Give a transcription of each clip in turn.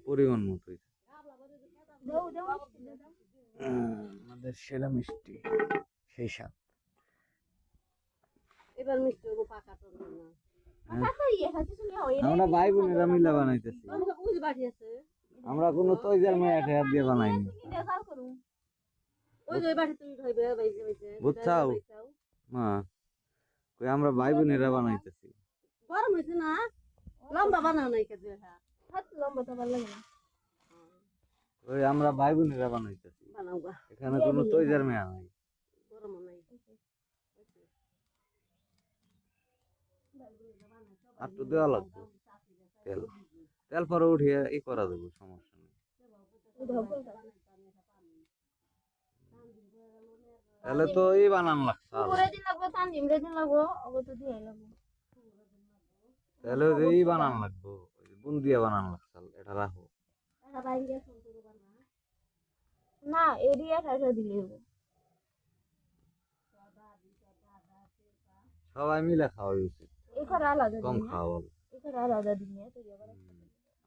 পরিমাণ মতোই আমাদের সেরা মিষ্টি সেই স্বাদ এবার মিষ্টি হব পাকা ইয়ে আমরা ভাই বোনেরা মিলা বানাইতেছি আমাকে বুঝ বাড়ি আছে আমরা কোনো তৈজার মেয়া দিয়ে বানাইনি বুঝছাও? মা আমরা ভাই বোনেরা বানাইতেছি গরম হয়েছে না লম্বা বানাও নাই কে দুই হাত হাত লম্বা তো ভালো লাগে না। ওই আমরা ভাই বোনেরা বানাইতেছি। বানাও গা এখানে কোনো তৈজার মেয়া নাই। গরম নাই। আর তো দেওয়া লাগবে। তেল। তেল পরে উঠিয়ে ই করা দেবো সমস্যা নেই। তাহলে তো ই বানান লাগছে তাহলে ওই যে ই বানান লাগবো বুন্দিয়া বানান লাগছে এটা রাখো। না। এরিয়া টাকা দিলে সবাই মিলে খাওয়া উচিত। কম খাওয়া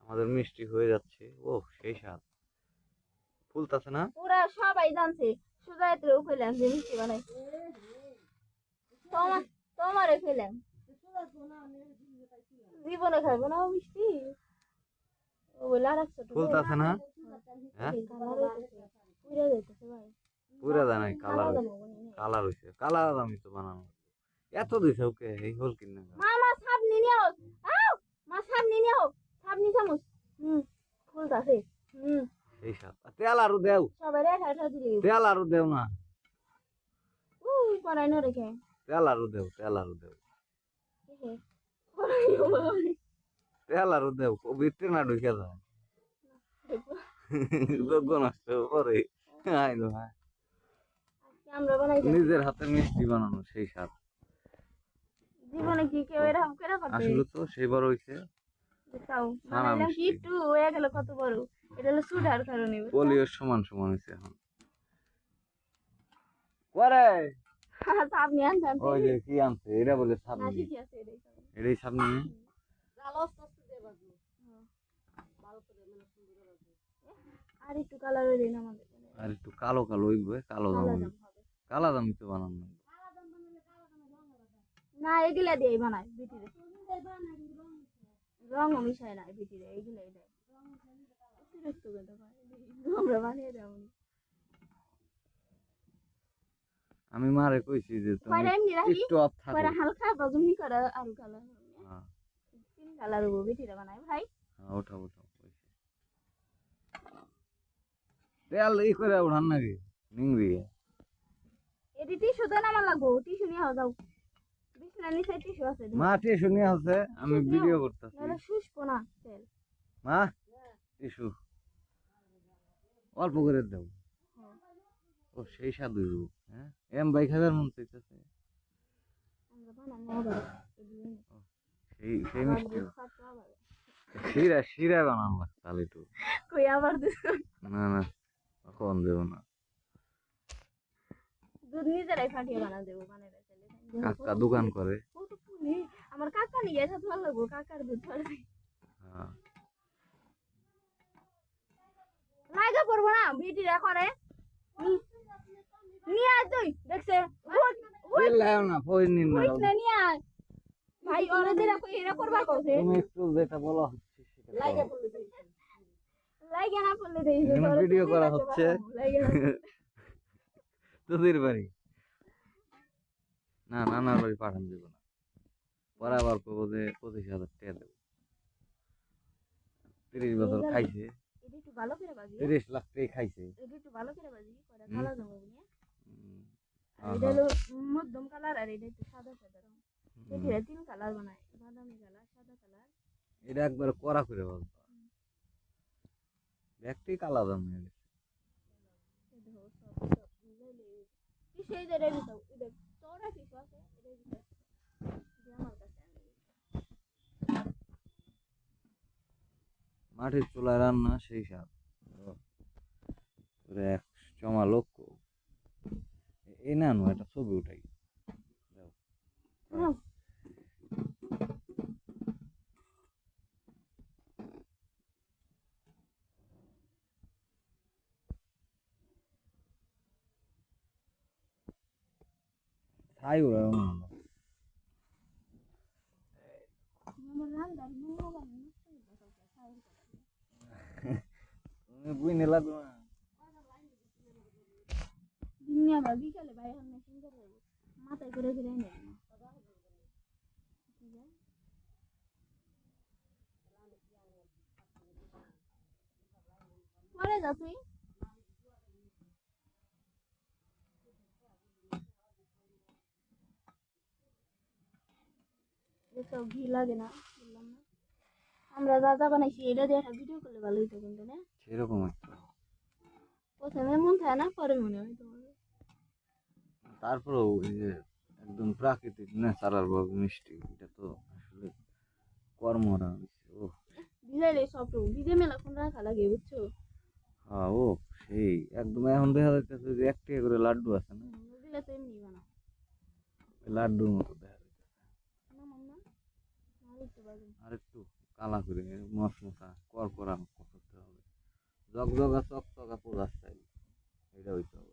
আমাদের মিষ্টি হয়ে যাচ্ছে। ও সেই স্বাদ। ফুলতাছে না? পুরা সবাই জানছে সুজা এত ফেলাম যে মিষ্টি বানাই তোমার তোমারে ফেলাম জীবনে খাইবো না মিষ্টি। বলে আর একশো টাকা ফুলতাছে না? হ্যাঁ? হইতেছে পুরা যাইতেছে ভাই। পুরা কালার। কালার হইছে। কালার আমি তো বানানো এত দিছে ওকে এই হল কিনা মা মা সাবনি নিয়ে হোক আও! মা সাবনি নিয়ে হোক সাবনি চামচ। হুম ফুলতাছে হুম। স্বাদ আর তেল আরও দেও। সবাই রেখা রেখা দিলে। তেল আরও দেও না। উই করাই না রেখে তেল আরও দেও তেল আরও দেও। না ঢুকে যায়। যোগ্য নষ্ট আইলো হ্যাঁ নিজের হাতে মিষ্টি বানানো সেই স্বাদ। জীবনে কি কেউ এরকম করে আসলে তো সেবার হইছে। সারা হয়ে গেল কত বড়? এটা হলো সুডার কারণে পোলিওর সমান সমান হয়েছে এখন। করে। আপনি আনছেন ওই যে কি আনছে? এটা বলে আছে এটাই মানে বাজু আর একটু হয়ে দিন আমাদের। আর একটু কালো কালো হইবে কালো দাম কালো। দাম। কালা তো বানানো লাগবে। না এগুলা দিয়ে বানাই বিটিরে। রং মিশায় না বিটিরে এগুলাই দেয়। আমরা বানিয়ে দেবো। আমি মারে কইছি যে তুমি রাখি একটু অফ থাকো। কয়টা হালকা বাজুমি করা আর কালার হ্যাঁ, তিন কালার হব বিটিরে বানাই ভাই। হ্যাঁ, ওঠাও ওঠাও কইছি। তেল ই করে উঠান নাকি? নিংড়ি? এটি টিস্যু দেন আমার লাগবো টিস্যু নিয়ে যাও। বিছনা নিচে টিস্যু আছে মা টিসু নিয়ে আছে আমি ভিডিও করতেছি। নাহলে শুষ্ক না তেল। মা টিসু অল্প করে দাও। ও সেই স্বাদ হইব হ্যাঁ? এম বাই খাবার মন চাইতেছে। সেই মিষ্টি। শিরা শিরা বানানো লাগছে তাহলে একটু কই আবার দুধ না না কখন দেবো না। দুধ নিজেরাই ফাটিয়ে বানা দেবো বানাই কাকা দোকান করে। আমার কাকা নিয়ে এসে ভালো লাগবো কাকার দুধ ফাটাই হ্যাঁ। লাগা পড়ব না বিটিরা করে। হুম। নিয়ে তুই দেখছে? হুট, হুট, চিল্লাও না নিন না না নিয়ে ভাই ওরা কই এরা করবা কইছে তুমি একটু যেটা বলা করো। পড়লে দিই। লাগে না পড়লে দেই ভিডিও করা হচ্ছে। তোদের বাড়ি। না নানার বাড়ি পাঠান দেবো না। পরে আবার কবো যে পঁচিশ হাজার টাকা দেবো। তিরিশ বছর খাইছে। এটা একটু ভালো করে বাজি তিরিশ লাখ টাকা খাইছে। এটা হলো মধ্যম কালার আর এটা একটু সাদা সাদা রং। তিন কালার বানায় বাদামি কালার সাদা কালার এটা একবার করা কালা দাম হয়ে মাটির চুলায় রান্না সেই স্বাদ পুরো এক জমা লক্ষ এই না নয় একটা ছবি উঠাই ছাই উড়াও না বুঝ নিলাম আমার বিকালে বাইরে মেশিন করে মাথায় করে পরে যা তুই। দেখো ঘি লাগে না বললাম না। আমরা যা যা বানাইছি এটা দিয়ে একটা ভিডিও করলে ভালো হইতো কিন্তু না? সেরকম একটা প্রথমে মন থাকে না পরে মনে হয় তোমার তারপরেও এই যে একদম প্রাকৃতিক ন্যাচারাল ভাবে মিষ্টি এটা তো আসলে কর্মরা। ও ভিজাইলে সব ভিজে মেলাক্ষণ রাখা লাগে বুঝছ? হ্যাঁ ও সেই একদম এখন দেখা যাচ্ছে যে এক টাকা করে লাড্ডু আছে না? লাড্ডুর মতো দেখা যাচ্ছে আর একটু কালা করে মশমশা কর করা করতে হবে। জগজগা চকচকা পোজা স্টাইল এটা হইতে হবে।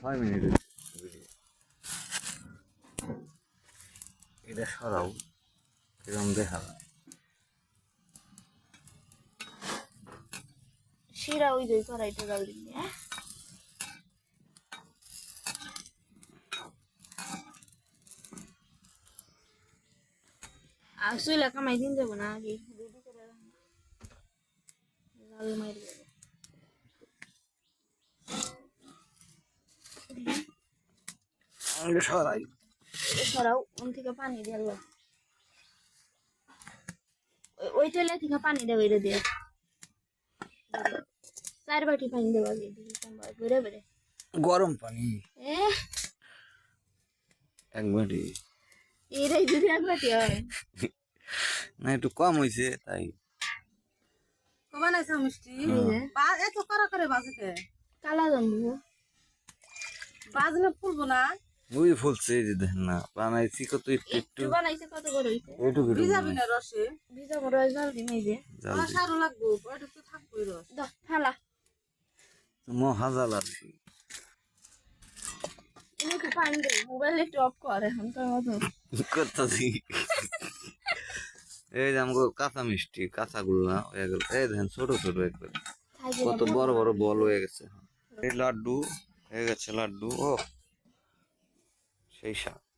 ছয় মিনিটের ভিডিও এটা সরাও। কিরম দেখা যায়। শিরা ওই দই কড়াইটা জাল দিবি হ্যাঁ? আর কামাই দিন যাব না আগে। রেডি করে। লাল মারি যাবে এটা সরাই। এছাড়াও ওন থেকে পানি ওই- ওই তেলে থেকে পানি দেবো এটা দিয়ে চার বাটি পানি দেওয়া আগে বেড়ে বেড়ে। গরম পানি। এ একবারই এটাই যদি এক বাটি হয়। না একটু কম হয়েছে তাই। মিষ্টি? এত করা করে বাজেতে কালা জন্ম বাজলে ফুলবো না? ওই ফুলছে এই যে দেখেন না বানাইছি কত একটু একটু একটু। বানাইছে কত করে হইছে? এইটুকু ভিজাবি না রসে। ভিজা বড় জল দিন এই যে। জাল রস আরও লাগবো তো থাকবোই রস। দাও ফালা। এনে একটু পানি দে মোবাইল একটু অফ কর এখন মতো। করতেছি। এই যে আমাকে কাঁচা মিষ্টি কাঁচা গুলা হয়ে গেল। এই দেখেন ছোট ছোট একবার। কত বড় বড় বল হয়ে গেছে। এই লাড্ডু হয়ে গেছে লাড্ডু ও সেই স্বাদ